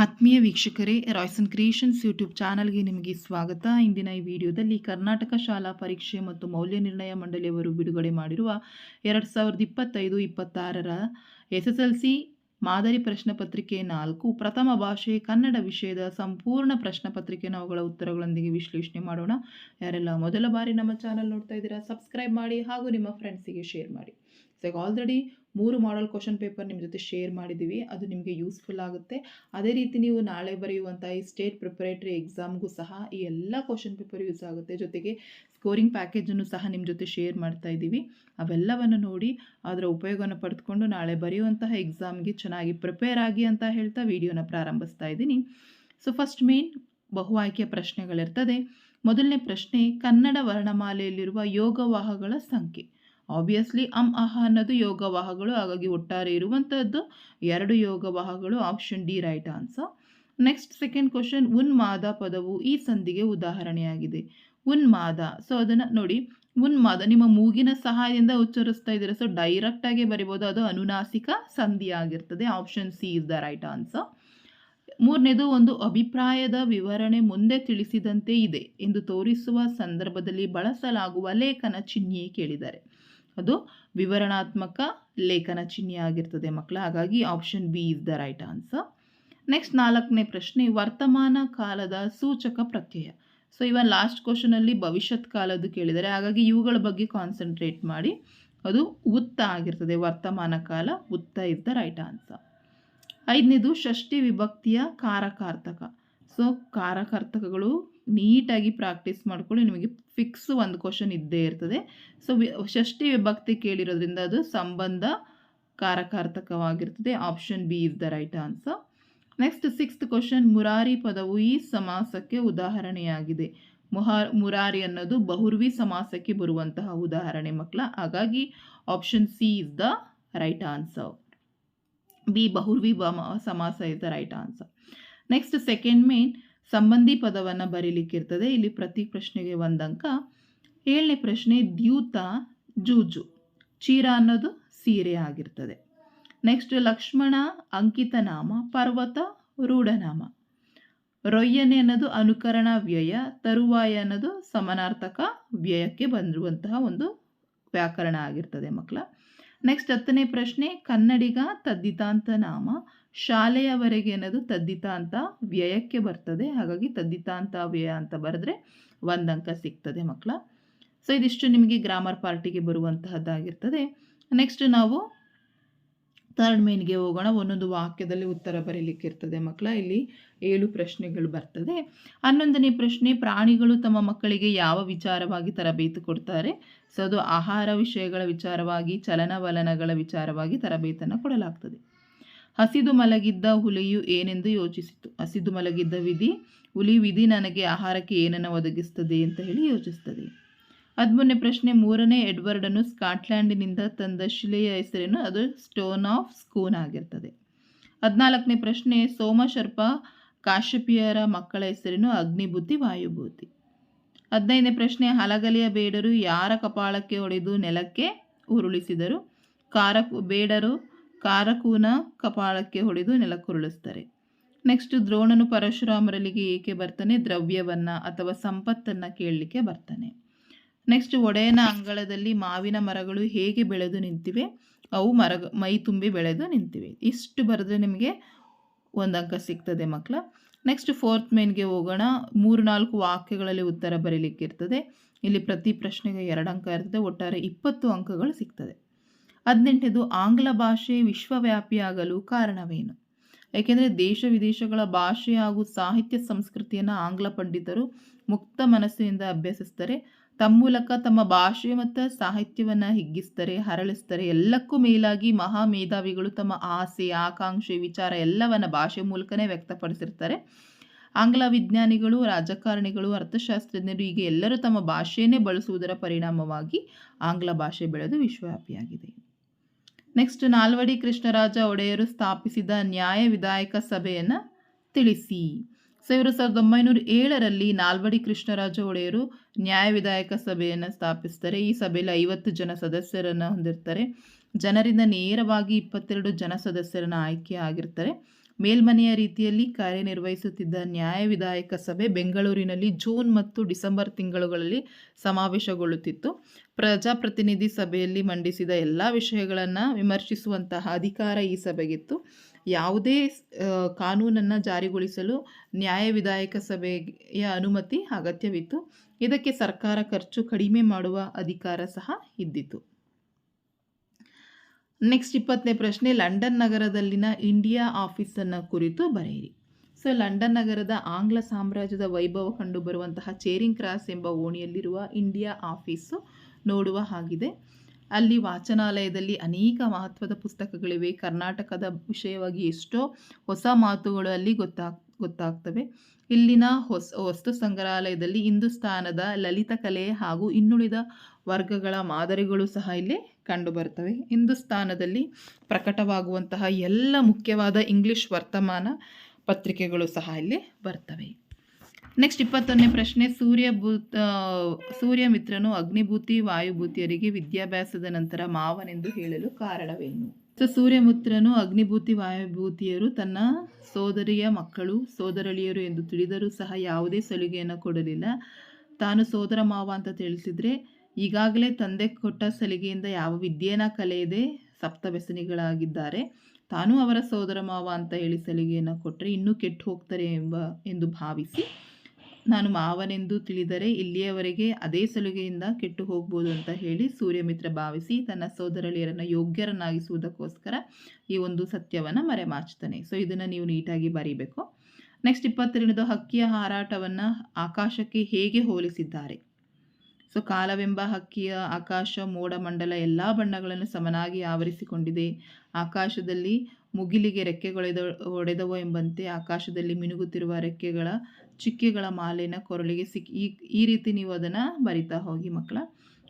ಆತ್ಮೀಯ ವೀಕ್ಷಕರೇ Royson creations YouTube ಚಾನಲ್ಗೆ ನಿಮಗೆ ಸ್ವಾಗತ. ಇಂದಿನ ಈ ವಿಡಿಯೋದಲ್ಲಿ ಕರ್ನಾಟಕ ಶಾಲಾ ಪರೀಕ್ಷೆ ಮತ್ತು ಮೌಲ್ಯ ನಿರ್ಣಯ ಮಂಡಳಿಯವರು ಬಿಡುಗಡೆ ಮಾಡಿರುವ ಎರಡು ಸಾವಿರದ ಇಪ್ಪತ್ತೈದು, ಇಪ್ಪತ್ತಾರರ ಎಸ್ ಎಸ್ ಎಲ್ ಸಿ ಮಾದರಿ ಪ್ರಶ್ನೆ ಪತ್ರಿಕೆ ನಾಲ್ಕು, ಪ್ರಥಮ ಭಾಷೆ, ಕನ್ನಡ ವಿಷಯದ ಸಂಪೂರ್ಣ ಪ್ರಶ್ನೆ ಪತ್ರಿಕೆ ನಾವುಗಳ ಉತ್ತರಗಳೊಂದಿಗೆ ವಿಶ್ಲೇಷಣೆ ಮಾಡೋಣ. ಯಾರೆಲ್ಲ ಮೊದಲ ಬಾರಿ ನಮ್ಮ ಚಾನಲ್ ನೋಡ್ತಾ ಇದ್ದೀರಾ ಸಬ್ಸ್ಕ್ರೈಬ್ ಮಾಡಿ ಹಾಗೂ ನಿಮ್ಮ ಫ್ರೆಂಡ್ಸಿಗೆ ಶೇರ್ ಮಾಡಿ. ಸೊ ಆಲ್ರೆಡಿ ಮೂರು ಮಾಡಲ್ ಕ್ವಶನ್ ಪೇಪರ್ ನಿಮ್ಮ ಜೊತೆ ಶೇರ್ ಮಾಡಿದ್ದೀವಿ ಅದು ನಿಮಗೆ ಯೂಸ್ಫುಲ್ ಆಗುತ್ತೆ. ಅದೇ ರೀತಿ ನೀವು ನಾಳೆ ಬರೆಯುವಂಥ ಈ ಸ್ಟೇಟ್ ಪ್ರಿಪರೇಟರಿ ಎಕ್ಸಾಮ್ಗೂ ಸಹ ಈ ಎಲ್ಲ ಕ್ವಶನ್ ಪೇಪರ್ ಯೂಸ್ ಆಗುತ್ತೆ. ಜೊತೆಗೆ ಸ್ಕೋರಿಂಗ್ ಪ್ಯಾಕೇಜನ್ನು ಸಹ ನಿಮ್ಮ ಜೊತೆ ಶೇರ್ ಮಾಡ್ತಾ ಇದ್ದೀವಿ. ಅವೆಲ್ಲವನ್ನು ನೋಡಿ ಅದರ ಉಪಯೋಗವನ್ನು ಪಡೆದುಕೊಂಡು ನಾಳೆ ಬರೆಯುವಂತಹ ಎಕ್ಸಾಮ್ಗೆ ಚೆನ್ನಾಗಿ ಪ್ರಿಪೇರ್ ಆಗಿ ಅಂತ ಹೇಳ್ತಾ ವಿಡಿಯೋನ ಪ್ರಾರಂಭಿಸ್ತಾ ಇದ್ದೀನಿ. ಸೊ ಫಸ್ಟ್ ಮೇನ್ ಬಹು ಆಯ್ಕೆಯ ಪ್ರಶ್ನೆಗಳಿರ್ತದೆ. ಮೊದಲನೇ ಪ್ರಶ್ನೆ ಕನ್ನಡ ವರ್ಣಮಾಲೆಯಲ್ಲಿರುವ ಯೋಗವಾಹಗಳ ಸಂಖ್ಯೆ. ಆಬ್ವಿಯಸ್ಲಿ ಅಂ ಅಹ ಅನ್ನೋದು ಯೋಗವಾಹಗಳು ಹಾಗಾಗಿ ಒಟ್ಟಾರೆ ಇರುವಂಥದ್ದು ಎರಡು ಯೋಗವಾಹಗಳು option D right answer next second question ಉನ್ಮಾದ ಪದವು ಈ ಸಂಧಿಗೆ ಉದಾಹರಣೆಯಾಗಿದೆ. ಉನ್ಮಾದ ಸೊ ಅದನ್ನು ನೋಡಿ. ಉನ್ಮಾದ, ನಿಮ್ಮ ಮೂಗಿನ ಸಹಾಯದಿಂದ ಉಚ್ಚರಿಸ್ತಾ ಇದ್ದೀರಾ? ಸೊ ಡೈರೆಕ್ಟಾಗಿ ಬರಿಬೋದು, ಅದು ಅನುನಾಸಿಕ ಸಂಧಿ ಆಗಿರ್ತದೆ option C is the right answer ಮೂರನೇದು, ಒಂದು ಅಭಿಪ್ರಾಯದ ವಿವರಣೆ ಮುಂದೆ ತಿಳಿಸಿದಂತೆ ಇದೆ. ಎಂದು ತೋರಿಸುವ ಸಂದರ್ಭದಲ್ಲಿ ಬಳಸಲಾಗುವ ಲೇಖನ ಚಿಹ್ನೆ ಕೇಳಿದ್ದಾರೆ ಅದು ವಿವರಣಾತ್ಮಕ ಲೇಖನ ಚಿಹ್ನೆ ಆಗಿರ್ತದೆ ಮಕ್ಕಳ. ಹಾಗಾಗಿ option B is the right answer next ನಾಲ್ಕನೇ ಪ್ರಶ್ನೆ, ವರ್ತಮಾನ ಕಾಲದ ಸೂಚಕ ಪ್ರತ್ಯಯ. ಸೊ ಇವನ್ ಲಾಸ್ಟ್ ಕ್ವಶನಲ್ಲಿ ಭವಿಷ್ಯತ್ ಕಾಲದ್ದು ಕೇಳಿದರೆ, ಹಾಗಾಗಿ ಇವುಗಳ ಬಗ್ಗೆ ಕಾನ್ಸಂಟ್ರೇಟ್ ಮಾಡಿ. ಅದು ಉತ್ತ ಆಗಿರ್ತದೆ, ವರ್ತಮಾನ ಕಾಲ, ಉತ್ತ ಇಸ್ ದ ರೈಟ್ ಆನ್ಸರ್ ಐದನೇದು, ಷಷ್ಠಿ ವಿಭಕ್ತಿಯ ಕಾರಕಾರ್ಥಕ ಸೊ ಕಾರಕಾರ್ಥಕಗಳು ನೀಟಾಗಿ ಪ್ರಾಕ್ಟೀಸ್ ಮಾಡಿಕೊಳ್ಳಿ ನಿಮಗೆ ಫಿಕ್ಸ್ ಒಂದು ಕ್ವಶನ್ ಇದ್ದೇ ಇರ್ತದೆ. ಸೊ ಷಷ್ಠಿ ವಿಭಕ್ತಿ ಕೇಳಿರೋದ್ರಿಂದ ಅದು ಸಂಬಂಧ ಕಾರಕಾರ್ಥಕವಾಗಿರ್ತದೆ. Option B is the right answer next sixth question Murari ಪದವು ಈ ಸಮಾಸಕ್ಕೆ ಉದಾಹರಣೆಯಾಗಿದೆ. ಮುಹಾ, ಮುರಾರಿ ಅನ್ನೋದು ಬಹುರ್ವಿ ಸಮಾಸಕ್ಕೆ ಬರುವಂತಹ ಉದಾಹರಣೆ ಮಕ್ಕಳ. ಹಾಗಾಗಿ option C is the right answer B ಬಹುರ್ವಿ ಸಮಾಸ is the right answer next second main ಸಂಬಂಧಿ ಪದವನ್ನು ಬರೀಲಿಕ್ಕಿರ್ತದೆ. ಇಲ್ಲಿ ಪ್ರತಿ ಪ್ರಶ್ನೆಗೆ ಒಂದಂಕ. ಏಳನೇ ಪ್ರಶ್ನೆ, ದ್ಯೂತ, ಜೂಜು. ಚೀರ ಅನ್ನೋದು ಸೀರೆ ಆಗಿರ್ತದೆ. ನೆಕ್ಸ್ಟ್ ಲಕ್ಷ್ಮಣ ಅಂಕಿತ ನಾಮ ಪರ್ವತ, ರೂಢನಾಮ. ರೊಯ್ಯನೆ ಅನ್ನೋದು ಅನುಕರಣ ವ್ಯಯ, ತರುವಾಯ ಅನ್ನೋದು ಸಮನಾರ್ಥಕ ವ್ಯಯಕ್ಕೆ ಬಂದಿರುವಂತಹ ಒಂದು ವ್ಯಾಕರಣ ಆಗಿರ್ತದೆ ಮಕ್ಕಳ. ನೆಕ್ಸ್ಟ್ ಹತ್ತನೇ ಪ್ರಶ್ನೆ, ಕನ್ನಡಿಗ ತದ್ದಿತಾಂತ ನಾಮ ಶಾಲೆಯವರೆಗೆ ಅನ್ನೋದು ತದ್ದಿತಾಂತ ವ್ಯಯಕ್ಕೆ ಬರ್ತದೆ. ಹಾಗಾಗಿ ತದ್ದಿತಾಂತ ವ್ಯಯ ಅಂತ ಬರೆದ್ರೆ ಒಂದು ಅಂಕ ಸಿಗ್ತದೆ ಮಕ್ಕಳ. ಸೊ ಇದಿಷ್ಟು ನಿಮಗೆ ಗ್ರಾಮರ್ ಪಾರ್ಟಿಗೆ ಬರುವಂತಹದ್ದಾಗಿರ್ತದೆ. ನೆಕ್ಸ್ಟ್ ನಾವು ಥರ್ಡ್ ಮೇನ್ಗೆ ಹೋಗೋಣ. ಒಂದೊಂದು ವಾಕ್ಯದಲ್ಲಿ ಉತ್ತರ ಬರೀಲಿಕ್ಕೆ ಇರ್ತದೆ ಮಕ್ಕಳ. ಇಲ್ಲಿ ಏಳು ಪ್ರಶ್ನೆಗಳು ಬರ್ತದೆ. ಹನ್ನೊಂದನೇ ಪ್ರಶ್ನೆ, ಪ್ರಾಣಿಗಳು ತಮ್ಮ ಮಕ್ಕಳಿಗೆ ಯಾವ ವಿಚಾರವಾಗಿ ತರಬೇತಿ ಕೊಡ್ತಾರೆ? ಸೊ ಅದು ಆಹಾರ ವಿಷಯಗಳ ವಿಚಾರವಾಗಿ, ಚಲನವಲನಗಳ ವಿಚಾರವಾಗಿ ತರಬೇತನ್ನು ಕೊಡಲಾಗ್ತದೆ. ಹಸಿದು ಮಲಗಿದ್ದ ಹುಲಿಯು ಏನೆಂದು ಯೋಚಿಸಿತು. ಹಸಿದು ಮಲಗಿದ್ದ ವಿಧಿ, ಹುಲಿ ವಿಧಿ ನನಗೆ ಆಹಾರಕ್ಕೆ ಏನನ್ನು ಒದಗಿಸ್ತದೆ ಅಂತ ಹೇಳಿ ಯೋಚಿಸ್ತದೆ ಹದಿಮೂರನೇ ಪ್ರಶ್ನೆ, ಮೂರನೇ ಎಡ್ವರ್ಡನ್ನು ಸ್ಕಾಟ್ಲ್ಯಾಂಡಿನಿಂದ ತಂದ ಶಿಲೆಯ ಹೆಸರೇನು? ಅದು ಸ್ಟೋನ್ ಆಫ್ ಸ್ಕೂನ್ ಆಗಿರ್ತದೆ. ಹದಿನಾಲ್ಕನೇ ಪ್ರಶ್ನೆ, ಸೋಮಶರ್ಪ ಕಾಶ್ಯಪಿಯರ ಮಕ್ಕಳ ಹೆಸರೇನು? ಅಗ್ನಿಭೂತಿ, ವಾಯುಭೂತಿ. ಹದಿನೈದನೇ ಪ್ರಶ್ನೆ, ಹಲಗಲಿಯ ಬೇಡರು ಯಾರ ಕಪಾಳಕ್ಕೆ ಹೊಡೆದು ನೆಲಕ್ಕೆ ಉರುಳಿಸಿದರು? ಕಾರಕು, ಬೇಡರು ಕಾರಕೂನ ಕಪಾಳಕ್ಕೆ ಹೊಡೆದು ನೆಲಕ್ಕುರುಳಿಸ್ತಾರೆ. ನೆಕ್ಸ್ಟ್ ದ್ರೋಣನು ಪರಶುರಾಮರಲ್ಲಿಗೆ ಏಕೆ ಬರ್ತಾನೆ? ದ್ರವ್ಯವನ್ನು ಅಥವಾ ಸಂಪತ್ತನ್ನು ಕೇಳಲಿಕ್ಕೆ ಬರ್ತಾನೆ. ನೆಕ್ಸ್ಟ್ ಒಡೆಯನ ಅಂಗಳದಲ್ಲಿ ಮಾವಿನ ಮರಗಳು ಹೇಗೆ ಬೆಳೆದು ನಿಂತಿವೆ? ಅವು ಮರ, ಮೈ ತುಂಬಿ ಬೆಳೆದು ನಿಂತಿವೆ. ಇಷ್ಟು ಬರೆದ್ರೆ ನಿಮಗೆ ಒಂದು ಅಂಕ ಸಿಗ್ತದೆ ಮಕ್ಕಳ ನೆಕ್ಸ್ಟ್ ಫೋರ್ತ್ ಮೇನ್ಗೆ ಹೋಗೋಣ. ಮೂರು ನಾಲ್ಕು ವಾಕ್ಯಗಳಲ್ಲಿ ಉತ್ತರ ಬರೀಲಿಕ್ಕಿರ್ತದೆ. ಇಲ್ಲಿ ಪ್ರತಿ ಪ್ರಶ್ನೆಗೆ ಎರಡು ಅಂಕ ಇರ್ತದೆ. ಒಟ್ಟಾರೆ ಇಪ್ಪತ್ತು ಅಂಕಗಳು ಸಿಗ್ತದೆ. ಹದಿನೆಂಟನೇದು ಆಂಗ್ಲ ಭಾಷೆ ವಿಶ್ವವ್ಯಾಪಿಯಾಗಲು ಕಾರಣವೇನು? ಏಕೆಂದರೆ ದೇಶ ವಿದೇಶಗಳ ಭಾಷೆ ಹಾಗೂ ಸಾಹಿತ್ಯ ಸಂಸ್ಕೃತಿಯನ್ನು ಆಂಗ್ಲ ಪಂಡಿತರು ಮುಕ್ತ ಮನಸ್ಸಿನಿಂದ ಅಭ್ಯಸಿಸ್ತಾರೆ. ತಮ್ಮ ಮೂಲಕ ತಮ್ಮ ಭಾಷೆ ಮತ್ತು ಸಾಹಿತ್ಯವನ್ನು ಹಿಗ್ಗಿಸ್ತಾರೆ, ಹರಳಿಸ್ತಾರೆ. ಎಲ್ಲಕ್ಕೂ ಮೇಲಾಗಿ ಮಹಾ ಮೇಧಾವಿಗಳು ತಮ್ಮ ಆಸೆ, ಆಕಾಂಕ್ಷೆ, ವಿಚಾರ ಎಲ್ಲವನ್ನು ಭಾಷೆ ಮೂಲಕನೇ ವ್ಯಕ್ತಪಡಿಸಿರ್ತಾರೆ. ಆಂಗ್ಲ ವಿಜ್ಞಾನಿಗಳು, ರಾಜಕಾರಣಿಗಳು, ಅರ್ಥಶಾಸ್ತ್ರಜ್ಞರು ಹೀಗೆ ಎಲ್ಲರೂ ತಮ್ಮ ಭಾಷೆಯನ್ನೇ ಬಳಸುವುದರ ಪರಿಣಾಮವಾಗಿ ಆಂಗ್ಲ ಭಾಷೆ ಬೆಳೆದು ವಿಶ್ವವ್ಯಾಪಿಯಾಗಿದೆ. ನೆಕ್ಸ್ಟ್ ನಾಲ್ವಡಿ ಕೃಷ್ಣರಾಜ ಒಡೆಯರು ಸ್ಥಾಪಿಸಿದ ನ್ಯಾಯ ವಿಧಾಯಕ ಸಭೆಯನ್ನು ತಿಳಿಸಿ. ಸೊ ಇವರು ಸಾವಿರದ ಒಂಬೈನೂರ ಏಳರಲ್ಲಿ ನಾಲ್ವಡಿ ಕೃಷ್ಣರಾಜ ಒಡೆಯರು ನ್ಯಾಯ ವಿಧಾಯಕ ಸಭೆಯನ್ನು ಸ್ಥಾಪಿಸ್ತಾರೆ. ಈ ಸಭೆಯಲ್ಲಿ ಐವತ್ತು ಜನ ಸದಸ್ಯರನ್ನು ಹೊಂದಿರ್ತಾರೆ. ಜನರಿಂದ ನೇರವಾಗಿ ಇಪ್ಪತ್ತೆರಡು ಜನ ಸದಸ್ಯರನ್ನು ಆಯ್ಕೆ ಆಗಿರ್ತಾರೆ. ಮೇಲ್ಮನೆಯ ರೀತಿಯಲ್ಲಿ ಕಾರ್ಯನಿರ್ವಹಿಸುತ್ತಿದ್ದ ನ್ಯಾಯ ವಿಧಾಯಕ ಸಭೆ ಬೆಂಗಳೂರಿನಲ್ಲಿ ಜೂನ್ ಮತ್ತು ಡಿಸೆಂಬರ್ ತಿಂಗಳುಗಳಲ್ಲಿ ಸಮಾವೇಶಗೊಳ್ಳುತ್ತಿತ್ತು. ಪ್ರಜಾಪ್ರತಿನಿಧಿ ಸಭೆಯಲ್ಲಿ ಮಂಡಿಸಿದ ಎಲ್ಲ ವಿಷಯಗಳನ್ನು ವಿಮರ್ಶಿಸುವಂತಹ ಅಧಿಕಾರ ಈ ಸಭೆಗಿತ್ತು. ಯಾವುದೇ ಕಾನೂನನ್ನು ಜಾರಿಗೊಳಿಸಲು ನ್ಯಾಯ ವಿಧಾಯಕ ಸಭೆಯ ಅನುಮತಿ ಅಗತ್ಯವಿತ್ತು. ಇದಕ್ಕೆ ಸರ್ಕಾರ ಖರ್ಚು ಕಡಿಮೆ ಮಾಡುವ ಅಧಿಕಾರ ಸಹ ಇದ್ದಿತು ನೆಕ್ಸ್ಟ್ ಇಪ್ಪತ್ತನೇ ಪ್ರಶ್ನೆ, ಲಂಡನ್ ನಗರದಲ್ಲಿನ ಇಂಡಿಯಾ ಆಫೀಸನ್ನು ಕುರಿತು ಬರೆಯಿರಿ. ಸೊ ಲಂಡನ್ ನಗರದ ಆಂಗ್ಲ ಸಾಮ್ರಾಜ್ಯದ ವೈಭವ ಕಂಡುಬರುವಂತಹ ಚೇರಿಂಗ್ ಕ್ರಾಸ್ ಎಂಬ ಓಣಿಯಲ್ಲಿರುವ ಇಂಡಿಯಾ ಆಫೀಸು ನೋಡುವ ಹಾಗಿದೆ. ಅಲ್ಲಿ ವಾಚನಾಲಯದಲ್ಲಿ ಅನೇಕ ಮಹತ್ವದ ಪುಸ್ತಕಗಳಿವೆ. ಕರ್ನಾಟಕದ ವಿಷಯವಾಗಿ ಎಷ್ಟೋ ಹೊಸ ಮಾತುಗಳು ಅಲ್ಲಿ ಗೊತ್ತಾಗ್ ಗೊತ್ತಾಗ್ತವೆ. ಇಲ್ಲಿನ ಹೊಸ, ವಸ್ತು ಸಂಗ್ರಹಾಲಯದಲ್ಲಿ ಹಿಂದೂಸ್ತಾನದ ಲಲಿತ ಕಲೆ ಹಾಗೂ ಇನ್ನುಳಿದ ವರ್ಗಗಳ ಮಾದರಿಗಳು ಸಹ ಇಲ್ಲಿ ಕಂಡುಬರ್ತವೆ ಹಿಂದೂಸ್ತಾನದಲ್ಲಿ ಪ್ರಕಟವಾಗುವಂತಹ ಎಲ್ಲ ಮುಖ್ಯವಾದ ಇಂಗ್ಲಿಷ್ ವರ್ತಮಾನ ಪತ್ರಿಕೆಗಳು ಸಹ ಇಲ್ಲಿ ಬರ್ತವೆ. ನೆಕ್ಸ್ಟ್ ಇಪ್ಪತ್ತೊಂದನೇ ಪ್ರಶ್ನೆ ಸೂರ್ಯಭೂತ ಸೂರ್ಯಮಿತ್ರನು ಅಗ್ನಿಭೂತಿ, ವಾಯುಭೂತಿಯರಿಗೆ ವಿದ್ಯಾಭ್ಯಾಸದ ನಂತರ ಮಾವನೆಂದು ಹೇಳಲು ಕಾರಣವೇನು? ಸೊ ಸೂರ್ಯಮಿತ್ರನು ಅಗ್ನಿಭೂತಿ, ವಾಯುಭೂತಿಯರು ತನ್ನ ಸೋದರಿಯ ಮಕ್ಕಳು, ಸೋದರಳಿಯರು ಎಂದು ತಿಳಿದರೂ ಸಹ ಯಾವುದೇ ಸಲುಗೆಯನ್ನು ಕೊಡಲಿಲ್ಲ. ತಾನು ಸೋದರ ಮಾವ ಅಂತ ತಿಳಿಸಿದರೆ ಈಗಾಗಲೇ ತಂದೆ ಕೊಟ್ಟ ಸಲಿಗೆಯಿಂದ ಯಾವ ವಿದ್ಯೆನ ಕಲೆಯದೆ ಸಪ್ತ ವ್ಯಸನಿಗಳಾಗಿದ್ದಾರೆ. ತಾನೂ ಅವರ ಸೋದರ ಮಾವ ಅಂತ ಹೇಳಿ ಸಲಿಗೆಯನ್ನು ಕೊಟ್ಟರೆ ಇನ್ನೂ ಕೆಟ್ಟು ಹೋಗ್ತಾರೆ ಎಂಬ, ಎಂದು ಭಾವಿಸಿ ನಾನು ಮಾವನೆಂದು ತಿಳಿದರೆ ಇಲ್ಲಿಯವರೆಗೆ ಅದೇ ಸಲುಗೆಯಿಂದ ಕೆಟ್ಟು ಹೋಗ್ಬೋದು ಅಂತ ಹೇಳಿ ಸೂರ್ಯಮಿತ್ರ ಭಾವಿಸಿ ತನ್ನ ಸೋದರಳಿಯರನ್ನು ಯೋಗ್ಯರನ್ನಾಗಿಸುವುದಕ್ಕೋಸ್ಕರ ಈ ಒಂದು ಸತ್ಯವನ್ನು ಮರೆಮಾಚ್ತಾನೆ ಸೊ, ಇದನ್ನು ನೀವು ನೀಟಾಗಿ ಬರೀಬೇಕು. ನೆಕ್ಸ್ಟ್ ಇಪ್ಪತ್ತೆರಡನೇದು ಹಕ್ಕಿಯ ಹಾರಾಟವನ್ನು ಆಕಾಶಕ್ಕೆ ಹೇಗೆ ಹೋಲಿಸಿದ್ದಾರೆ? ಸೊ ಕಾಲವೆಂಬ ಹಕ್ಕಿಯ ಆಕಾಶ ಮೋಡಮಂಡಲ ಎಲ್ಲ ಬಣ್ಣಗಳನ್ನು ಸಮನಾಗಿ ಆವರಿಸಿಕೊಂಡಿದೆ. ಆಕಾಶದಲ್ಲಿ ಮುಗಿಲಿಗೆ ರೆಕ್ಕೆಗೊಳೆದ ಒಡೆದವು ಎಂಬಂತೆ ಆಕಾಶದಲ್ಲಿ ಮಿನುಗುತ್ತಿರುವ ರೆಕ್ಕೆಗಳ ಚಿಕ್ಕೆಗಳ ಮಾಲೆನ ಕೊರಳಿಗೆ ಸಿಕ್ಕಿ ಈ ರೀತಿ ನೀವು ಅದನ್ನು ಬರಿತಾ ಹೋಗಿ ಮಕ್ಕಳ.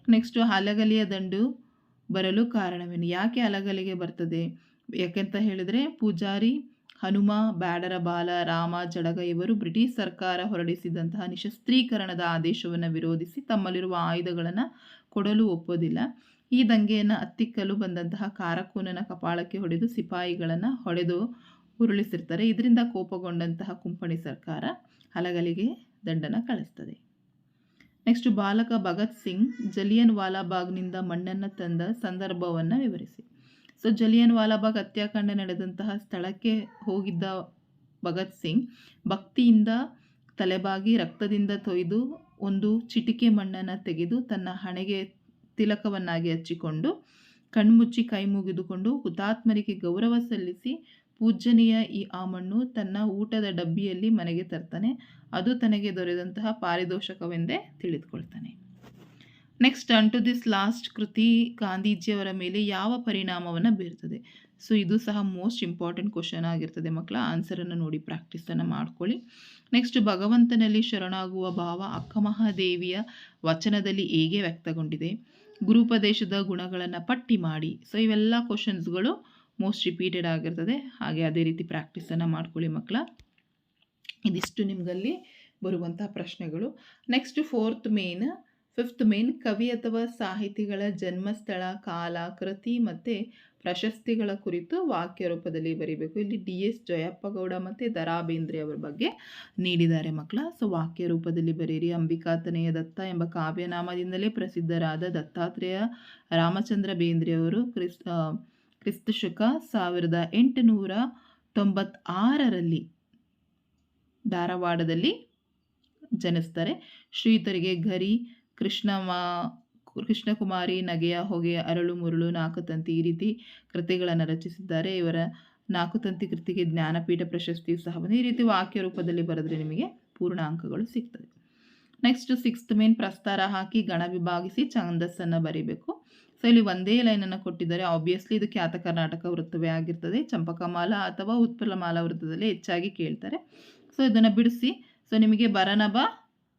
ನೆಕ್ಸ್ಟು ಹಲಗಲಿಯ ದಂಡು ಬರಲು ಕಾರಣವೇನು? ಯಾಕೆ ಅಲಗಲಿಗೆ ಬರ್ತದೆ? ಯಾಕೆಂತ ಹೇಳಿದರೆ ಪೂಜಾರಿ ಹನುಮ ಬ್ಯಾಡರ ಬಾಲ ರಾಮ, ಜಡಗ ಇವರು ಬ್ರಿಟಿಷ್ ಸರ್ಕಾರ ಹೊರಡಿಸಿದಂತಹ ನಿಶಸ್ತ್ರೀಕರಣದ ಆದೇಶವನ್ನು ವಿರೋಧಿಸಿ ತಮ್ಮಲ್ಲಿರುವ ಆಯುಧಗಳನ್ನು ಕೊಡಲು ಒಪ್ಪೋದಿಲ್ಲ. ಈ ದಂಗೆಯನ್ನು ಅತ್ತಿಕ್ಕಲು ಬಂದಂತಹ ಕಾರಕೂನನ ಕಪಾಳಕ್ಕೆ ಹೊಡೆದು ಸಿಪಾಯಿಗಳನ್ನು ಹೊಡೆದು ಉರುಳಿಸಿರ್ತಾರೆ. ಇದರಿಂದ ಕೋಪಗೊಂಡಂತಹ ಕುಂಪಣಿ ಸರ್ಕಾರ ಹಲಗಲಿಗೆ ದಂಡನ ಕಳಿಸ್ತದೆ. ನೆಕ್ಸ್ಟ್ ಬಾಲಕ ಭಗತ್ ಸಿಂಗ್ ಜಲಿಯನ್ ವಾಲಾಬಾಗ್ನಿಂದ ಮಣ್ಣನ್ನು ತಂದ ಸಂದರ್ಭವನ್ನು ವಿವರಿಸಿ. ಸೊ ಜಲಿಯನ್ ವಾಲಾಬಾಗ್ ಹತ್ಯಾಕಾಂಡ ನಡೆದಂತಹ ಸ್ಥಳಕ್ಕೆ ಹೋಗಿದ್ದ ಭಗತ್ ಸಿಂಗ್, ಭಕ್ತಿಯಿಂದ ತಲೆಬಾಗಿ ರಕ್ತದಿಂದ ತೊಯ್ದು ಒಂದು ಚಿಟಿಕೆ ಮಣ್ಣನ್ನು ತೆಗೆದು ತನ್ನ ಹಣೆಗೆ ತಿಲಕವನ್ನಾಗಿ ಹಚ್ಚಿಕೊಂಡು, ಕಣ್ಮುಚ್ಚಿ ಕೈ ಮುಗಿದುಕೊಂಡು ಹುತಾತ್ಮರಿಗೆ ಗೌರವ ಸಲ್ಲಿಸಿ ಪೂಜ್ಯನೀಯ ಈ ಆ ಮಣ್ಣು ತನ್ನ ಊಟದ ಡಬ್ಬಿಯಲ್ಲಿ ಮನೆಗೆ ತರ್ತಾನೆ. ಅದು ತನಗೆ ದೊರೆದಂತಹ ಪಾರಿದೋಷಕವೆಂದೇ ತಿಳಿದುಕೊಳ್ತಾನೆ. Next turn to this last ಕೃತಿ ಗಾಂಧೀಜಿಯವರ ಮೇಲೆ ಯಾವ ಪರಿಣಾಮವನ್ನು ಬೀರ್ತದೆ? ಸೊ ಇದು ಸಹ ಮೋಸ್ಟ್ ಇಂಪಾರ್ಟೆಂಟ್ ಕ್ವಶನ್ ಆಗಿರ್ತದೆ ಮಕ್ಕಳ. ಆನ್ಸರನ್ನು ನೋಡಿ ಪ್ರಾಕ್ಟೀಸನ್ನು ಮಾಡ್ಕೊಳ್ಳಿ. ನೆಕ್ಸ್ಟ್ ಭಗವಂತನಲ್ಲಿ ಶರಣಾಗುವ ಭಾವ ಅಕ್ಕಮಹಾದೇವಿಯ ವಚನದಲ್ಲಿ ಹೇಗೆ ವ್ಯಕ್ತಗೊಂಡಿದೆ? ಗುರುಪದೇಶದ ಗುಣಗಳನ್ನು ಪಟ್ಟಿ ಮಾಡಿ. ಸೊ ಇವೆಲ್ಲ ಕ್ವಶನ್ಸ್ಗಳು ಮೋಸ್ಟ್ ರಿಪೀಟೆಡ್ ಆಗಿರ್ತದೆ. ಹಾಗೆ ಅದೇ ರೀತಿ ಪ್ರಾಕ್ಟೀಸನ್ನು ಮಾಡ್ಕೊಳ್ಳಿ ಮಕ್ಕಳ. ಇದಿಷ್ಟು ನಿಮಗಲ್ಲಿ ಬರುವಂಥ ಪ್ರಶ್ನೆಗಳು. Next fourth main fifth main ಕವಿ ಅಥವಾ ಸಾಹಿತಿಗಳ ಜನ್ಮಸ್ಥಳ, ಕಾಲ, ಕೃತಿ ಮತ್ತು ಪ್ರಶಸ್ತಿಗಳ ಕುರಿತು ವಾಕ್ಯ ರೂಪದಲ್ಲಿ ಬರೀಬೇಕು. ಇಲ್ಲಿ ಡಿ ಎಸ್ ಜಯಪ್ಪಗೌಡ ಮತ್ತು ದರಾ ಬೇಂದ್ರೆ ಅವರ ಬಗ್ಗೆ ನೀಡಿದ್ದಾರೆ ಮಕ್ಕಳ. ಸೊ, ವಾಕ್ಯ ರೂಪದಲ್ಲಿ ಬರೀರಿ ಅಂಬಿಕಾತನೆಯ ದತ್ತ ಎಂಬ ಕಾವ್ಯನಾಮದಿಂದಲೇ ಪ್ರಸಿದ್ಧರಾದ ದತ್ತಾತ್ರೇಯ ರಾಮಚಂದ್ರ ಬೇಂದ್ರೆಯವರು ಕ್ರಿಸ್ ಕ್ರಿಸ್ತ ಶಕ ಸಾವಿರದ ಎಂಟುನೂರ ತೊಂಬತ್ತಾರರಲ್ಲಿ ಧಾರವಾಡದಲ್ಲಿ ಜನಿಸ್ತಾರೆ. ಶ್ರೀತರಿಗೆ ಗರಿ ಕೃಷ್ಣಮ ಕೃಷ್ಣಕುಮಾರಿ ನಗೆಯ ಹೊಗೆ, ಅರಳು ಮುರುಳು ನಾಕುತಂತಿ ಈ ರೀತಿ ಕೃತಿಗಳನ್ನು ರಚಿಸಿದ್ದಾರೆ. ಇವರ ನಾಲ್ಕು ತಂತಿ ಕೃತಿಗೆ ಜ್ಞಾನಪೀಠ ಪ್ರಶಸ್ತಿಯು ಸಹ ಬಂದಿದೆ. ಈ ರೀತಿ ವಾಕ್ಯ ರೂಪದಲ್ಲಿ ಬರೆದ್ರೆ ನಿಮಗೆ ಪೂರ್ಣ ಅಂಕಗಳು ಸಿಗ್ತದೆ. ನೆಕ್ಸ್ಟ್ ಸಿಕ್ಸ್ತ್ ಮೇನ್ ಪ್ರಸ್ತಾರ ಹಾಕಿ ಗಣ ವಿಭಾಗಿಸಿ ಛಂದಸ್ಸನ್ನು ಬರೀಬೇಕು. ಸೊ ಇಲ್ಲಿ ಒಂದೇ ಲೈನನ್ನು ಕೊಟ್ಟಿದ್ದಾರೆ. ಆಬ್ವಿಯಸ್ಲಿ ಇದು ಖ್ಯಾತ ಕರ್ನಾಟಕ ವೃತ್ತವೇ ಆಗಿರ್ತದೆ. ಚಂಪಕಮಾಲ ಅಥವಾ ಉತ್ಪಲಮಾಲ ವೃತ್ತದಲ್ಲಿ ಹೆಚ್ಚಾಗಿ ಕೇಳ್ತಾರೆ. ಸೊ ಇದನ್ನು ಬಿಡಿಸಿ. ಸೊ ನಿಮಗೆ ಬರನಬ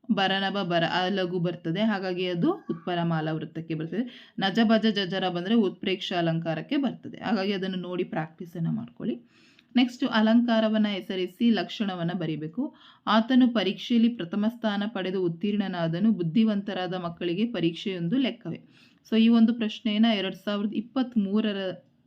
ಬರನಬ ಬರ ಲಘು ಬರ್ತದೆ. ಹಾಗಾಗಿ ಅದು ಉತ್ಪಲಮಾಲ ವೃತ್ತಕ್ಕೆ ಬರ್ತದೆ. ನಜ ಭಜ ಜಜರ ಬಂದರೆ ಉತ್ಪ್ರೇಕ್ಷ ಅಲಂಕಾರಕ್ಕೆ ಬರ್ತದೆ. ಹಾಗಾಗಿ ಅದನ್ನು ನೋಡಿ ಪ್ರಾಕ್ಟೀಸನ್ನು ಮಾಡ್ಕೊಳ್ಳಿ. ನೆಕ್ಸ್ಟ್ ಅಲಂಕಾರವನ್ನು ಹೆಸರಿಸಿ ಲಕ್ಷಣವನ್ನು ಬರೀಬೇಕು. ಆತನು ಪರೀಕ್ಷೆಯಲ್ಲಿ ಪ್ರಥಮ ಸ್ಥಾನ ಪಡೆದು ಉತ್ತೀರ್ಣನಾದನು ಬುದ್ಧಿವಂತರಾದ ಮಕ್ಕಳಿಗೆ ಪರೀಕ್ಷೆಯೊಂದು ಲೆಕ್ಕವೇ. ಸೊ ಈ ಒಂದು ಪ್ರಶ್ನೆಯನ್ನು ಎರಡು ಸಾವಿರದ ಇಪ್ಪತ್ತ್ಮೂರರ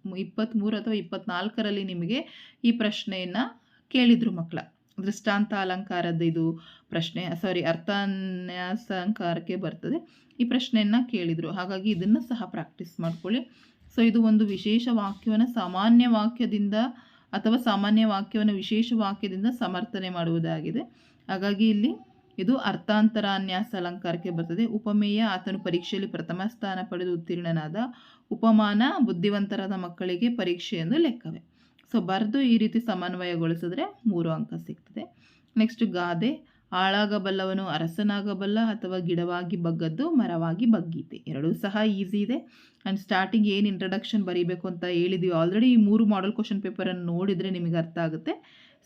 ಇಪ್ಪತ್ತ್ಮೂರು ಅಥವಾ ಇಪ್ಪತ್ತ್ನಾಲ್ಕರಲ್ಲಿ ನಿಮಗೆ ಈ ಪ್ರಶ್ನೆಯನ್ನು ಕೇಳಿದರು ಮಕ್ಕಳ. ದೃಷ್ಟಾಂತ ಅಲಂಕಾರದ ಇದು ಪ್ರಶ್ನೆ ಸಾರಿ ಅರ್ಥನ್ಯಾಸಂಕಾರಕ್ಕೆ ಬರ್ತದೆ. ಈ ಪ್ರಶ್ನೆಯನ್ನು ಕೇಳಿದರು. ಹಾಗಾಗಿ ಇದನ್ನು ಸಹ ಪ್ರಾಕ್ಟೀಸ್ ಮಾಡ್ಕೊಳ್ಳಿ. ಸೊ ಇದು ಒಂದು ವಿಶೇಷ ವಾಕ್ಯವನ್ನು ಸಾಮಾನ್ಯ ವಾಕ್ಯದಿಂದ ಅಥವಾ ಸಾಮಾನ್ಯ ವಾಕ್ಯವನ್ನು ವಿಶೇಷ ವಾಕ್ಯದಿಂದ ಸಮರ್ಥನೆ ಮಾಡುವುದಾಗಿದೆ. ಹಾಗಾಗಿ ಇಲ್ಲಿ ಇದು ಅರ್ಥಾಂತರ ಅನ್ಯಾಸ ಅಲಂಕಾರಕ್ಕೆ ಬರ್ತದೆ. ಉಪಮೇಯ ಆತನು ಪರೀಕ್ಷೆಯಲ್ಲಿ ಪ್ರಥಮ ಸ್ಥಾನ ಪಡೆದು ಉತ್ತೀರ್ಣನಾದ ಉಪಮಾನ ಬುದ್ಧಿವಂತರಾದ ಮಕ್ಕಳಿಗೆ ಪರೀಕ್ಷೆ ಲೆಕ್ಕವೇ. ಸೊ ಬರೆದು ಈ ರೀತಿ ಸಮನ್ವಯಗೊಳಿಸಿದ್ರೆ ಮೂರು ಅಂಕ ಸಿಗ್ತದೆ. ನೆಕ್ಸ್ಟ್ ಗಾದೆ. ಆಳಾಗಬಲ್ಲವನು ಅರಸನಾಗಬಲ್ಲ ಅಥವಾ ಗಿಡವಾಗಿ ಬಗ್ಗದ್ದು ಮರವಾಗಿ ಬಗ್ಗೀತೆ. ಎರಡೂ ಸಹ ಈಸಿ ಇದೆ. ಆ್ಯಂಡ್ ಸ್ಟಾರ್ಟಿಂಗ್ ಏನು ಇಂಟ್ರಡಕ್ಷನ್ ಬರೀಬೇಕು ಅಂತ ಹೇಳಿದೀವಿ. ಆಲ್ರೆಡಿ ಈ ಮೂರು ಮಾಡೆಲ್ ಕ್ವಶನ್ ಪೇಪರನ್ನು ನೋಡಿದರೆ ನಿಮಗೆ ಅರ್ಥ ಆಗುತ್ತೆ.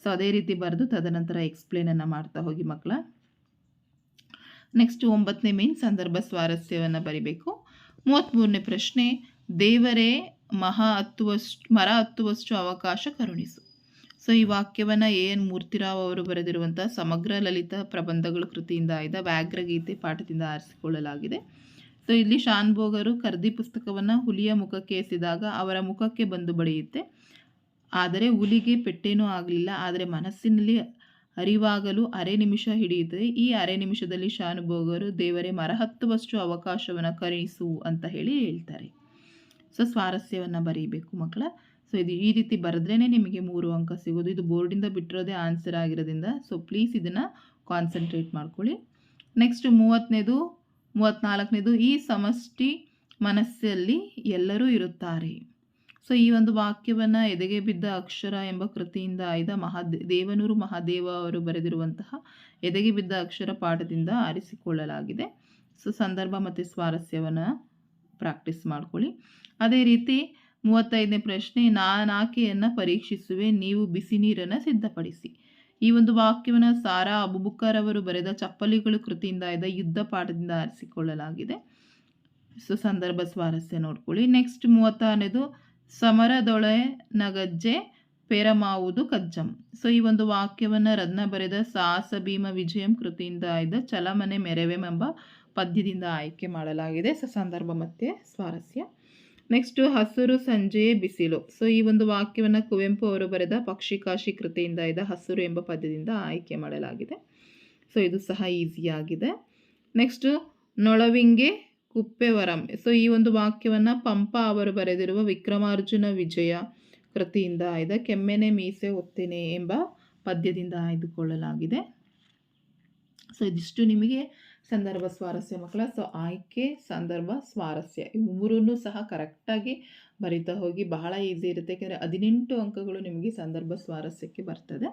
ಸೊ ಅದೇ ರೀತಿ ಬರೆದು ತದನಂತರ ಎಕ್ಸ್ಪ್ಲೇನನ್ನು ಮಾಡ್ತಾ ಹೋಗಿ ಮಕ್ಕಳ. ನೆಕ್ಸ್ಟ್ ಒಂಬತ್ತನೇ ಮೇನ್ ಸಂದರ್ಭ ಸ್ವಾರಸ್ಯವನ್ನು ಬರಿಬೇಕು. ಮೂವತ್ತ್ಮೂರನೇ ಪ್ರಶ್ನೆ. ದೇವರೇ ಮಹಾ ಹತ್ತುವಷ್ಟು, ಮರ ಹತ್ತುವಷ್ಟು ಅವಕಾಶ ಕರುಣಿಸು. ಸೊ, ಈ ವಾಕ್ಯವನ್ನು ಎ ಎನ್ ಮೂರ್ತಿರಾವ್ ಅವರು ಬರೆದಿರುವಂಥ ಸಮಗ್ರ ಲಲಿತ ಪ್ರಬಂಧಗಳು ಕೃತಿಯಿಂದ ಆಯ್ದ ವ್ಯಾಘ್ರಗೀತೆ ಪಾಠದಿಂದ ಆರಿಸಿಕೊಳ್ಳಲಾಗಿದೆ. ಸೊ, ಇಲ್ಲಿ ಶಾನ್ಭೋಗರು ಕರ್ದಿ ಪುಸ್ತಕವನ್ನು ಹುಲಿಯ ಮುಖಕ್ಕೆ ಎಸೆದಾಗ ಅವರ ಮುಖಕ್ಕೆ ಬಂದು ಬಡಿಯುತ್ತೆ ಆದರೆ ಹುಲಿಗೆ ಪೆಟ್ಟೇನೂ ಆಗಲಿಲ್ಲ. ಆದರೆ ಮನಸ್ಸಿನಲ್ಲಿ ಅರಿವಾಗಲು ಅರೆ ನಿಮಿಷ ಹಿಡಿಯುತ್ತದೆ. ಈ ಅರೆ ನಿಮಿಷದಲ್ಲಿ ಶಾನುಭೋಗರು ದೇವರೇ ಮರ ಹತ್ತುವಷ್ಟು ಅವಕಾಶವನ್ನು ಕರುಣಿಸು ಅಂತ ಹೇಳಿ ಹೇಳ್ತಾರೆ. ಸೊ ಸ್ವಾರಸ್ಯವನ್ನು ಬರೀಬೇಕು ಮಕ್ಕಳ. ಸೊ ಇದು ಈ ರೀತಿ ಬರೆದ್ರೇ ನಿಮಗೆ ಮೂರು ಅಂಕ ಸಿಗೋದು. ಇದು ಬೋರ್ಡಿಂದ ಬಿಟ್ಟಿರೋದೇ ಆನ್ಸರ್ ಆಗಿರೋದ್ರಿಂದ. ಸೊ ಪ್ಲೀಸ್ ಇದನ್ನು ಕಾನ್ಸಂಟ್ರೇಟ್ ಮಾಡ್ಕೊಳ್ಳಿ. ನೆಕ್ಸ್ಟ್ ಮೂವತ್ತನೇದು ಮೂವತ್ತ್ನಾಲ್ಕನೇದು ಈ ಸಮಷ್ಟಿ ಮನಸ್ಸಲ್ಲಿ ಎಲ್ಲರೂ ಇರುತ್ತಾರೆ. ಸೊ ಈ ಒಂದು ವಾಕ್ಯವನ್ನು ಎದೆಗೆ ಬಿದ್ದ ಅಕ್ಷರ ಎಂಬ ಕೃತಿಯಿಂದ ಆಯ್ದ ಮಹಾದೇ, ದೇವನೂರು ಮಹಾದೇವ ಅವರು ಬರೆದಿರುವಂತಹ ಎದೆಗೆ ಬಿದ್ದ ಅಕ್ಷರ ಪಾಠದಿಂದ ಆರಿಸಿಕೊಳ್ಳಲಾಗಿದೆ. ಸೊ ಸಂದರ್ಭ ಮತ್ತು ಸ್ವಾರಸ್ಯವನ್ನು ಪ್ರಾಕ್ಟೀಸ್ ಮಾಡ್ಕೊಳ್ಳಿ. ಅದೇ ರೀತಿ ಮೂವತ್ತೈದನೇ ಪ್ರಶ್ನೆ, ನಾನು ಆಕೆಯನ್ನು ಪರೀಕ್ಷಿಸುವೆ, ನೀವು ಬಿಸಿ ನೀರನ್ನು ಸಿದ್ಧಪಡಿಸಿ. ಈ ಒಂದು ವಾಕ್ಯವನ್ನು ಸಾರಾ ಅಬುಬುಕ್ಕರ್ ಅವರು ಬರೆದ ಚಪ್ಪಲಿಗಳು ಕೃತಿಯಿಂದ ಆಯ್ದ ಯುದ್ಧ ಪಾಠದಿಂದ ಆರಿಸಿಕೊಳ್ಳಲಾಗಿದೆ. ಸೊ, ಸಂದರ್ಭ ಸ್ವಾರಸ್ಯ ನೋಡ್ಕೊಳ್ಳಿ. ನೆಕ್ಸ್ಟ್ ಮೂವತ್ತಾರನೇದು ಸಮರದೊಳೆ ನಗಜ್ಜೆ, ಪೆರಮಾವುದು ಕಜ್ಜಂ. ಸೊ, ಈ ಒಂದು ವಾಕ್ಯವನ್ನು ರತ್ನ ಬರೆದ ಸಾಹಸ ಭೀಮ ವಿಜಯಂ ಕೃತಿಯಿಂದ ಆಯ್ದ ಚಲಮನೆ ಮೆರವೆಂ ಎಂಬ ಪದ್ಯದಿಂದ ಆಯ್ಕೆ ಮಾಡಲಾಗಿದೆ. ಸೊ ಸಂದರ್ಭ ಮತ್ತು ಸ್ವಾರಸ್ಯ. ನೆಕ್ಸ್ಟು ಹಸಿರು, ಸಂಜೆ, ಬಿಸಿಲು. ಸೊ ಈ ಒಂದು ವಾಕ್ಯವನ್ನು ಕುವೆಂಪು ಅವರು ಬರೆದ ಪಕ್ಷಿಕಾಶಿ ಕೃತಿಯಿಂದ ಇದ ಹಸಿರು ಎಂಬ ಪದ್ಯದಿಂದ ಆಯ್ಕೆ ಮಾಡಲಾಗಿದೆ. ಸೊ ಇದು ಸಹ ಈಸಿಯಾಗಿದೆ ನೆಕ್ಸ್ಟು ನೊಳವಿಂಗೆ ಕುಪ್ಪೆವರಂ ಸೊ ಈ ಒಂದು ವಾಕ್ಯವನ್ನು ಪಂಪ ಅವರು ಬರೆದಿರುವ ವಿಕ್ರಮಾರ್ಜುನ ವಿಜಯ ಕೃತಿಯಿಂದ ಆಯ್ದ ಕೆಮ್ಮೆನೆ ಮೀಸೆ ಒತ್ತೇನೆ ಎಂಬ ಪದ್ಯದಿಂದ ಆಯ್ದುಕೊಳ್ಳಲಾಗಿದೆ. ಸೊ ಇದಿಷ್ಟು ನಿಮಗೆ ಸಂದರ್ಭ ಸ್ವಾರಸ್ಯ ಮಕ್ಕಳ, ಸೊ ಆಯ್ಕೆ, ಸಂದರ್ಭ, ಸ್ವಾರಸ್ಯ ಇವು ಮೂರನ್ನು ಸಹ ಕರೆಕ್ಟಾಗಿ ಬರಿತಾ ಹೋಗಿ ಬಹಳ ಈಸಿ ಇರುತ್ತೆ. ಯಾಕೆಂದರೆ ಹದಿನೆಂಟು ಅಂಕಗಳು ನಿಮಗೆ ಸಂದರ್ಭ ಸ್ವಾರಸ್ಯಕ್ಕೆ ಬರ್ತದೆ.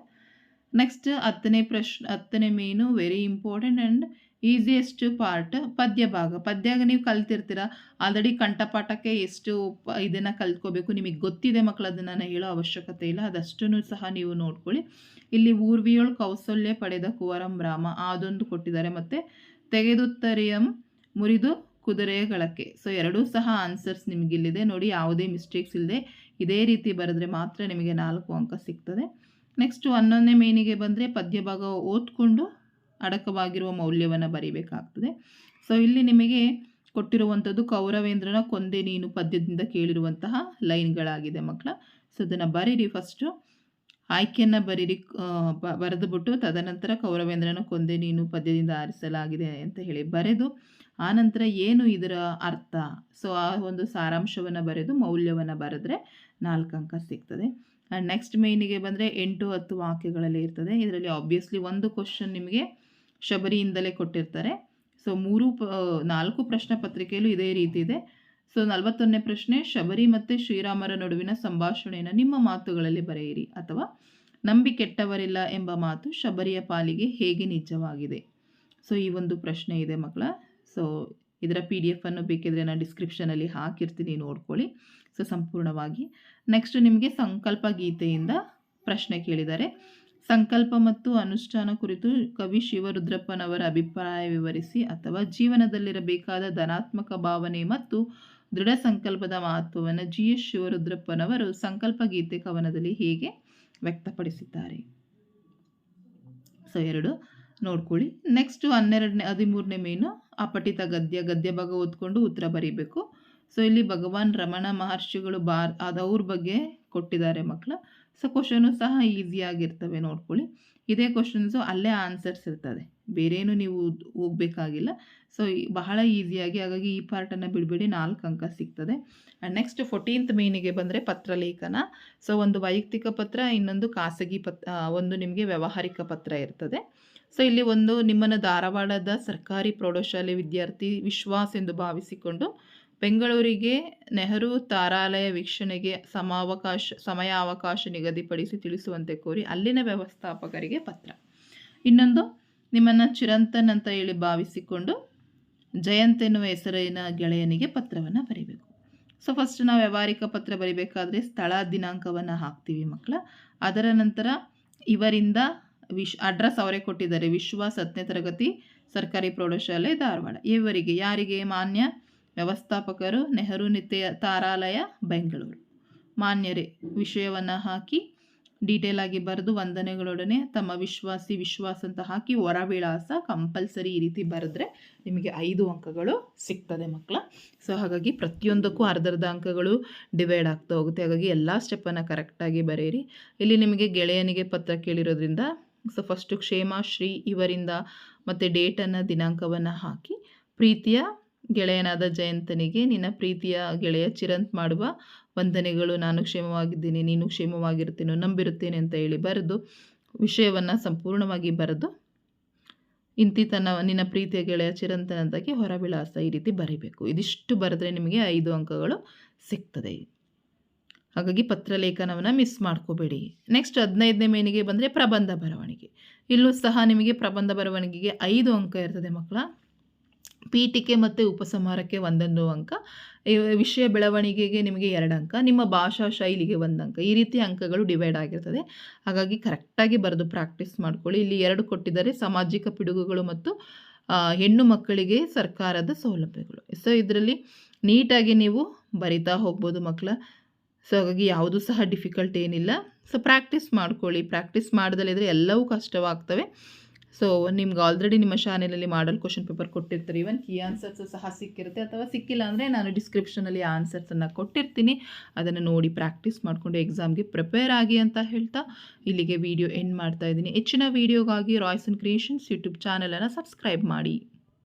ನೆಕ್ಸ್ಟ್ ಹತ್ತನೇ ಪ್ರಶ್ನೆ, ಹತ್ತನೇ main very important and easiest part ಪದ್ಯ ಭಾಗ. ಪದ್ಯಾಗ ನೀವು ಕಲ್ತಿರ್ತೀರ? ಆಲ್ರೆಡಿ ಕಂಠಪಾಠಕ್ಕೆ ಎಷ್ಟು ಇದನ್ನು ಕಲ್ತ್ಕೋಬೇಕು. ನಿಮಗೆ ಗೊತ್ತಿದೆ ಮಕ್ಕಳು, ಅದನ್ನು ನಾನು ಹೇಳೋ ಅವಶ್ಯಕತೆ ಇಲ್ಲ. ಅದಷ್ಟನ್ನು ಸಹ ನೀವು ನೋಡ್ಕೊಳ್ಳಿ. ಇಲ್ಲಿ ಊರ್ವಿಯೋಳು ಕೌಸಲ್ಯ ಪಡೆದ ಕುವರಂ ರಾಮ, ಅದೊಂದು ಕೊಟ್ಟಿದ್ದಾರೆ. ಮತ್ತು ತೆಗೆದುತ್ತರಿಯಂ ಮುರಿದು ಕುದುರೆಯ ಗಳಕ್ಕೆ ಸೊ ಎರಡೂ ಸಹ ಆನ್ಸರ್ಸ್ ನಿಮಗಿಲ್ಲಿದೆ. ನೋಡಿ, ಯಾವುದೇ ಮಿಸ್ಟೇಕ್ಸ್ ಇಲ್ಲದೆ ಇದೇ ರೀತಿ ಬರೆದ್ರೆ ಮಾತ್ರ ನಿಮಗೆ ನಾಲ್ಕು ಅಂಕ ಸಿಗ್ತದೆ. ನೆಕ್ಸ್ಟ್ ಹನ್ನೊಂದನೇ ಮೇನಿಗೆ ಬಂದರೆ ಪದ್ಯ ಭಾಗ ಓದ್ಕೊಂಡು ಅಡಕವಾಗಿರುವ ಮೌಲ್ಯವನ್ನು ಬರೀಬೇಕಾಗ್ತದೆ. ಸೊ ಇಲ್ಲಿ ನಿಮಗೆ ಕೊಟ್ಟಿರುವಂಥದ್ದು ಕೌರವೇಂದ್ರನ ಕೊಂದೆ ನೀನು ಪದ್ಯದಿಂದ ಕೇಳಿರುವಂತಹ ಲೈನ್ಗಳಾಗಿದೆ ಮಕ್ಕಳ. ಸೊ ಅದನ್ನು ಬರೀರಿ ಫಸ್ಟು ಆಯ್ಕೆಯನ್ನು ಬರೀರಿ ಬರೆದುಬಿಟ್ಟು ತದನಂತರ ಕೌರವೇಂದ್ರನ ಕೊಂದೆ ನೀನು ಪದ್ಯದಿಂದ ಆರಿಸಲಾಗಿದೆ ಅಂತ ಹೇಳಿ ಬರೆದು, ಆನಂತರ ಏನು ಇದರ ಅರ್ಥ? ಸೊ ಆ ಒಂದು ಸಾರಾಂಶವನ್ನು ಬರೆದು ಮೌಲ್ಯವನ್ನು ಬರೆದ್ರೆ ನಾಲ್ಕು ಅಂಕ ಸಿಗ್ತದೆ. ಆ್ಯಂಡ್ ನೆಕ್ಸ್ಟ್ ಮೇನಿಗೆ ಬಂದರೆ ಎಂಟು, ಹತ್ತು ವಾಕ್ಯಗಳಲ್ಲಿ ಇರ್ತದೆ. ಇದರಲ್ಲಿ ಆಬ್ವಿಯಸ್ಲಿ ಒಂದು ಕ್ವಶನ್ ನಿಮಗೆ ಶಬರಿಯಿಂದಲೇ ಕೊಟ್ಟಿರ್ತಾರೆ. ಸೊ ಮೂರು ಪ, ನಾಲ್ಕು ಪ್ರಶ್ನೆ ಪತ್ರಿಕೆಯಲ್ಲೂ ಇದೇ ರೀತಿ ಇದೆ. ಸೊ, ನಲವತ್ತೊಂದನೇ ಪ್ರಶ್ನೆ, ಶಬರಿ ಮತ್ತು ಶ್ರೀರಾಮರ ನಡುವಿನ ಸಂಭಾಷಣೆಯನ್ನು ನಿಮ್ಮ ಮಾತುಗಳಲ್ಲಿ ಬರೆಯಿರಿ ಅಥವಾ ನಂಬಿ ಕೆಟ್ಟವರಿಲ್ಲ ಎಂಬ ಮಾತು ಶಬರಿಯ ಪಾಲಿಗೆ ಹೇಗೆ ನಿಜವಾಗಿದೆ? ಸೊ, ಈ ಒಂದು ಪ್ರಶ್ನೆ ಇದೆ ಮಕ್ಕಳ. ಸೊ, ಇದರ ಪಿ ಡಿ ಎಫನ್ನು ಬೇಕಿದ್ರೆ ನಾನು ಡಿಸ್ಕ್ರಿಪ್ಷನಲ್ಲಿ ಹಾಕಿರ್ತೀನಿ, ನೋಡ್ಕೊಳ್ಳಿ. ಸೊ, ಸಂಪೂರ್ಣವಾಗಿ. ನೆಕ್ಸ್ಟ್ ನಿಮಗೆ ಸಂಕಲ್ಪ ಗೀತೆಯಿಂದ ಪ್ರಶ್ನೆ ಕೇಳಿದ್ದಾರೆ. ಸಂಕಲ್ಪ ಮತ್ತು ಅನುಷ್ಠಾನ ಕುರಿತು ಕವಿ ಶಿವರುದ್ರಪ್ಪನವರ ಅಭಿಪ್ರಾಯ ವಿವರಿಸಿ ಅಥವಾ ಜೀವನದಲ್ಲಿರಬೇಕಾದ ಧನಾತ್ಮಕ ಭಾವನೆ ಮತ್ತು ದೃಢ ಸಂಕಲ್ಪದ ಮಹತ್ವವನ್ನು ಜಿ ಎಸ್ ಶಿವರುದ್ರಪ್ಪನವರು ಸಂಕಲ್ಪ ಗೀತೆ ಕವನದಲ್ಲಿ ಹೇಗೆ ವ್ಯಕ್ತಪಡಿಸಿದ್ದಾರೆ? ಸೊ, ಎರಡು ನೋಡ್ಕೊಳ್ಳಿ. ನೆಕ್ಸ್ಟು ಹನ್ನೆರಡನೇ, ಹದಿಮೂರನೇ ಮೇನು ಅಪಠಿತ ಗದ್ಯ ಗದ್ಯ ಭಾಗ ಓದ್ಕೊಂಡು ಉತ್ತರ ಬರೀಬೇಕು. ಸೊ, ಇಲ್ಲಿ ಭಗವಾನ್ ರಮಣ ಮಹರ್ಷಿಗಳು ಬಾರ್ ಅದವ್ರ ಬಗ್ಗೆ ಕೊಟ್ಟಿದ್ದಾರೆ ಮಕ್ಕಳು ಸೊ ಕ್ವಶನು ಸಹ ಈಸಿಯಾಗಿರ್ತವೆ ನೋಡ್ಕೊಳ್ಳಿ. ಇದೇ ಕ್ವಶನ್ಸು ಅಲ್ಲೇ ಆನ್ಸರ್ಸ್ ಇರ್ತದೆ. ಬೇರೇನು ನೀವು ಹೋಗ್ಬೇಕಾಗಿಲ್ಲ. ಸೊ ಬಹಳ ಈಸಿಯಾಗಿ ಹಾಗಾಗಿ ಈ ಪಾರ್ಟನ್ನು ಬಿಡಬೇಡಿ. ನಾಲ್ಕು ಅಂಕ ಸಿಗ್ತದೆ. ಆ್ಯಂಡ್ ನೆಕ್ಸ್ಟ್ ಫೋರ್ಟೀನ್ತ್ ಮೇನಿಗೆ ಬಂದರೆ ಪತ್ರಲೇಖನ. ಸೊ ಒಂದು ವೈಯಕ್ತಿಕ ಪತ್ರ, ಇನ್ನೊಂದು ಖಾಸಗಿ ಪತ್ ಒಂದು ನಿಮಗೆ ವ್ಯವಹಾರಿಕ ಪತ್ರ ಇರ್ತದೆ. ಸೊ ಇಲ್ಲಿ ಒಂದು ನಿಮ್ಮನ್ನು ಧಾರವಾಡದ ಸರ್ಕಾರಿ ಪ್ರೌಢಶಾಲೆ ವಿದ್ಯಾರ್ಥಿ ವಿಶ್ವಾಸ್ ಎಂದು ಭಾವಿಸಿಕೊಂಡು ಬೆಂಗಳೂರಿಗೆ ನೆಹರು ತಾರಾಲಯ ವೀಕ್ಷಣೆಗೆ ಸಮಾವಕಾಶ ಸಮಯಾವಕಾಶ ನಿಗದಿಪಡಿಸಿ ತಿಳಿಸುವಂತೆ ಕೋರಿ ಅಲ್ಲಿನ ವ್ಯವಸ್ಥಾಪಕರಿಗೆ ಪತ್ರ. ಇನ್ನೊಂದು ನಿಮ್ಮನ್ನು ಚಿರಂತನ್ ಅಂತ ಹೇಳಿ ಭಾವಿಸಿಕೊಂಡು ಜಯಂತ್ ಎನ್ನುವ ಹೆಸರಿನ ಗೆಳೆಯನಿಗೆ ಪತ್ರವನ್ನು ಬರೀಬೇಕು. ಸೊ ಫಸ್ಟ್ ನಾವು ವ್ಯವಹಾರಿಕ ಪತ್ರ ಬರೀಬೇಕಾದ್ರೆ ಸ್ಥಳ ದಿನಾಂಕವನ್ನು ಹಾಕ್ತೀವಿ ಮಕ್ಕಳ. ಅದರ ನಂತರ ಇವರಿಂದ ವಿಶ್, ಅಡ್ರೆಸ್ ಅವರೇ ಕೊಟ್ಟಿದ್ದಾರೆ. ವಿಶ್ವಾಸ್ ಹತ್ತನೇ ತರಗತಿ, ಸರ್ಕಾರಿ ಪ್ರೌಢಶಾಲೆ, ಧಾರವಾಡ. ಇವರಿಗೆ ಯಾರಿಗೆ ಮಾನ್ಯ ವ್ಯವಸ್ಥಾಪಕರು? ನೆಹರು ನಿತ್ಯ ತಾರಾಲಯ, ಬೆಂಗಳೂರು. ಮಾನ್ಯರೇ, ವಿಷಯವನ್ನು ಹಾಕಿ ಡೀಟೇಲ್ ಆಗಿ ಬರೆದು ವಂದನೆಗಳೊಡನೆ ತಮ್ಮ ವಿಶ್ವಾಸಿ ವಿಶ್ವಾಸ ಅಂತ ಹಾಕಿ ಹೊರವಿಳಾಸ ಕಂಪಲ್ಸರಿ ಈ ರೀತಿ ಬರೆದ್ರೆ ನಿಮಗೆ ಐದು ಅಂಕಗಳು ಸಿಗ್ತದೆ ಮಕ್ಕಳ. ಸೊ ಹಾಗಾಗಿ ಪ್ರತಿಯೊಂದಕ್ಕೂ ಅರ್ಧರ್ಧ ಅಂಕಗಳು ಡಿವೈಡ್ ಆಗ್ತಾ ಹೋಗುತ್ತೆ. ಹಾಗಾಗಿ ಎಲ್ಲ ಸ್ಟೆಪ್ಪನ್ನು ಕರೆಕ್ಟಾಗಿ ಬರೆಯಿರಿ. ಇಲ್ಲಿ ನಿಮಗೆ ಗೆಳೆಯನಿಗೆ ಪತ್ರ ಕೇಳಿರೋದ್ರಿಂದ ಸೊ ಫಸ್ಟು ಕ್ಷೇಮ, ಶ್ರೀ, ಇವರಿಂದ ಮತ್ತು ಡೇಟನ್ನು ದಿನಾಂಕವನ್ನು ಹಾಕಿ, ಪ್ರೀತಿಯ ಗೆಳೆಯನಾದ ಜಯಂತನಿಗೆ ನಿನ್ನ ಪ್ರೀತಿಯ ಗೆಳೆಯ ಚಿರಂತ್ ಮಾಡುವ ವಂದನೆಗಳು ನಾನು ಕ್ಷೇಮವಾಗಿದ್ದೀನಿ, ನೀನು ಕ್ಷೇಮವಾಗಿರ್ತೀನೋ ನಂಬಿರುತ್ತೇನೆ ಅಂತ ಹೇಳಿ ಬರೆದು, ವಿಷಯವನ್ನು ಸಂಪೂರ್ಣವಾಗಿ ಬರೆದು, ಇಂತಿ ತನ್ನ ನಿನ್ನ ಪ್ರೀತಿಯ ಗೆಳೆಯ ಚಿರಂತನಂತಾಗಿ ಹೊರವಿಳಾಸ ಈ ರೀತಿ ಬರೀಬೇಕು. ಇದಿಷ್ಟು ಬರೆದ್ರೆ ನಿಮಗೆ ಐದು ಅಂಕಗಳು ಸಿಗ್ತದೆ. ಹಾಗಾಗಿ ಪತ್ರಲೇಖನವನ್ನು ಮಿಸ್ ಮಾಡ್ಕೋಬೇಡಿ. ನೆಕ್ಸ್ಟ್ ಹದಿನೈದನೇ ಮೇನಿಗೆ ಬಂದರೆ ಪ್ರಬಂಧ ಬರವಣಿಗೆ. ಇಲ್ಲೂ ಸಹ ನಿಮಗೆ ಪ್ರಬಂಧ ಬರವಣಿಗೆಗೆ ಐದು ಅಂಕ ಇರ್ತದೆ ಮಕ್ಕಳ. ಪೀಠಿಕೆ ಮತ್ತು ಉಪಸಂಹಾರಕ್ಕೆ ಒಂದೊಂದು ಅಂಕ ವಿಷಯ ಬೆಳವಣಿಗೆಗೆ ನಿಮಗೆ ಎರಡು ಅಂಕ, ನಿಮ್ಮ ಭಾಷಾ ಶೈಲಿಗೆ ಒಂದು ಅಂಕ. ಈ ರೀತಿ ಅಂಕಗಳು ಡಿವೈಡ್ ಆಗಿರ್ತದೆ. ಹಾಗಾಗಿ ಕರೆಕ್ಟಾಗಿ ಬರೆದು ಪ್ರಾಕ್ಟೀಸ್ ಮಾಡ್ಕೊಳ್ಳಿ. ಇಲ್ಲಿ ಎರಡು ಕೊಟ್ಟಿದ್ದಾರೆ. ಸಾಮಾಜಿಕ ಪಿಡುಗುಗಳು ಮತ್ತು ಹೆಣ್ಣು ಮಕ್ಕಳಿಗೆ ಸರ್ಕಾರದ ಸೌಲಭ್ಯಗಳು. ಸೊ ಇದರಲ್ಲಿ ನೀಟಾಗಿ ನೀವು ಬರಿತಾ ಹೋಗ್ಬೋದು ಮಕ್ಕಳ. ಸೊ ಹಾಗಾಗಿ ಯಾವುದೂ ಸಹ ಡಿಫಿಕಲ್ಟ್ ಏನಿಲ್ಲ. ಸೊ ಪ್ರಾಕ್ಟೀಸ್ ಮಾಡ್ಕೊಳ್ಳಿ. ಪ್ರಾಕ್ಟೀಸ್ ಮಾಡದಲ್ಲಿದ್ದರೆ ಎಲ್ಲವೂ ಕಷ್ಟವಾಗ್ತವೆ. ಸೊ ನಿಮ್ಗೆ ಆಲ್ರೆಡಿ ನಿಮ್ಮ ಚಾನೆಲಲ್ಲಿ ಮಾಡಲ್ ಕ್ವಶನ್ ಪೇಪರ್ ಕೊಟ್ಟಿರ್ತಾರೆ. ಈವನ್ ಕೀ ಆನ್ಸರ್ಸು ಸಹ ಸಿಕ್ಕಿರುತ್ತೆ. ಅಥವಾ ಸಿಕ್ಕಿಲ್ಲ ಅಂದರೆ ನಾನು ಡಿಸ್ಕ್ರಿಪ್ಷನಲ್ಲಿ ಆನ್ಸರ್ಸನ್ನು ಕೊಟ್ಟಿರ್ತೀನಿ. ಅದನ್ನು ನೋಡಿ ಪ್ರಾಕ್ಟೀಸ್ ಮಾಡಿಕೊಂಡು ಎಕ್ಸಾಮ್ಗೆ ಪ್ರಿಪೇರ್ ಆಗಿ ಅಂತ ಹೇಳ್ತಾ ಇಲ್ಲಿಗೆ ವಿಡಿಯೋ ಎಂಡ್ ಮಾಡ್ತಾ ಇದ್ದೀನಿ. ಹೆಚ್ಚಿನ ವೀಡಿಯೋಗಾಗಿ ರಾಯ್ಸನ್ ಕ್ರಿಯೇಷನ್ಸ್ ಯೂಟ್ಯೂಬ್ ಚಾನಲನ್ನು ಸಬ್ಸ್ಕ್ರೈಬ್ ಮಾಡಿ.